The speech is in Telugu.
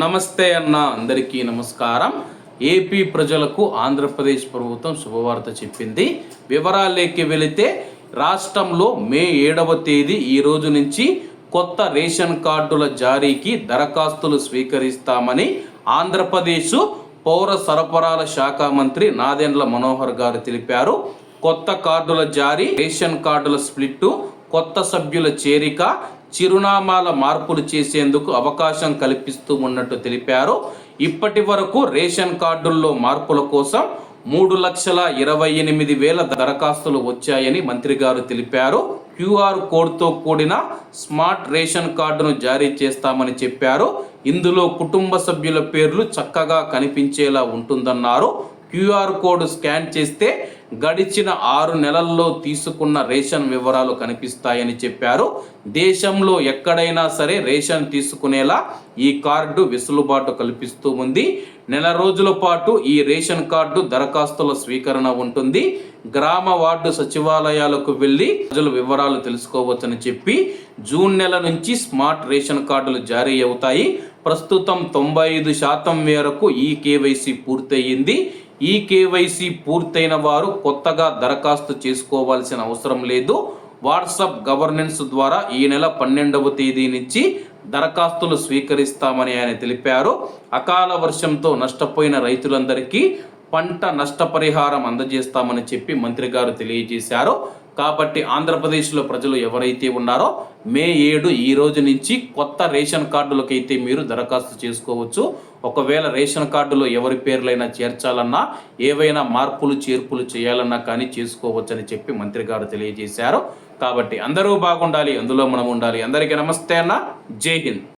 నమస్తే అన్న అందరికీ నమస్కారం. ఏపీ ప్రజలకు ఆంధ్రప్రదేశ్ ప్రభుత్వం శుభవార్త చెప్పింది. వివరాల్లోకి వెళితే రాష్ట్రంలో మే ఏడవ తేదీ ఈ రోజు నుంచి కొత్త రేషన్ కార్డుల జారీకి దరఖాస్తులు స్వీకరిస్తామని ఆంధ్రప్రదేశ్ పౌర సరఫరాల శాఖ మంత్రి నాదెండ్ల మనోహర్ గారు తెలిపారు. కొత్త కార్డుల జారీ రేషన్ కార్డుల స్ప్లిట్టు కొత్త సభ్యుల చేరిక చిరునామాల మార్పులు చేసేందుకు అవకాశం కల్పిస్తూ ఉన్నట్టు తెలిపారు. ఇప్పటి వరకు రేషన్ కార్డుల్లో మార్పుల కోసం మూడు లక్షల ఇరవై ఎనిమిది వేల దరఖాస్తులు వచ్చాయని మంత్రి గారు తెలిపారు. క్యూఆర్ కోడ్తో కూడిన స్మార్ట్ రేషన్ కార్డును జారీ చేస్తామని చెప్పారు. ఇందులో కుటుంబ సభ్యుల పేర్లు చక్కగా కనిపించేలా ఉంటుందన్నారు. క్యూఆర్ కోడ్ స్కాన్ చేస్తే గడిచిన ఆరు నెలల్లో తీసుకున్న రేషన్ వివరాలు కనిపిస్తాయని చెప్పారు. దేశంలో ఎక్కడైనా సరే రేషన్ తీసుకునేలా ఈ కార్డు వెసులుబాటు కల్పిస్తూ ఉంది. నెల రోజుల పాటు ఈ రేషన్ కార్డు దరఖాస్తుల స్వీకరణ ఉంటుంది. గ్రామ వార్డు సచివాలయాలకు వెళ్ళి ప్రజల వివరాలు తెలుసుకోవచ్చని చెప్పి జూన్ నెల నుంచి స్మార్ట్ రేషన్ కార్డులు జారీ అవుతాయి. ప్రస్తుతం తొంభై ఐదు శాతం మేరకు ఈ కేవైసీ పూర్తయింది. ఈ కేవైసీ పూర్తయిన వారు కొత్తగా దరఖాస్తు చేసుకోవాల్సిన అవసరం లేదు. వాట్సాప్ గవర్నెన్స్ ద్వారా ఈ నెల పన్నెండవ తేదీ నుంచి దరఖాస్తులు స్వీకరిస్తామని ఆయన తెలిపారు. అకాల వర్షంతో నష్టపోయిన రైతులందరికీ పంట నష్టపరిహారం అందజేస్తామని చెప్పి మంత్రి గారు తెలియజేశారు. కాబట్టి ఆంధ్రప్రదేశ్లో ప్రజలు ఎవరైతే ఉన్నారో మే ఏడు ఈ రోజు నుంచి కొత్త రేషన్ కార్డులకైతే మీరు దరఖాస్తు చేసుకోవచ్చు. ఒకవేళ రేషన్ కార్డులో ఎవరి పేర్లైనా చేర్చాలన్నా ఏవైనా మార్పులు చేర్పులు చేయాలన్నా కానీ చేసుకోవచ్చని చెప్పి మంత్రి గారు తెలియజేశారు. కాబట్టి అందరూ బాగుండాలి అందులో మనం ఉండాలి. అందరికీ నమస్తే అన్న. జై హింద్.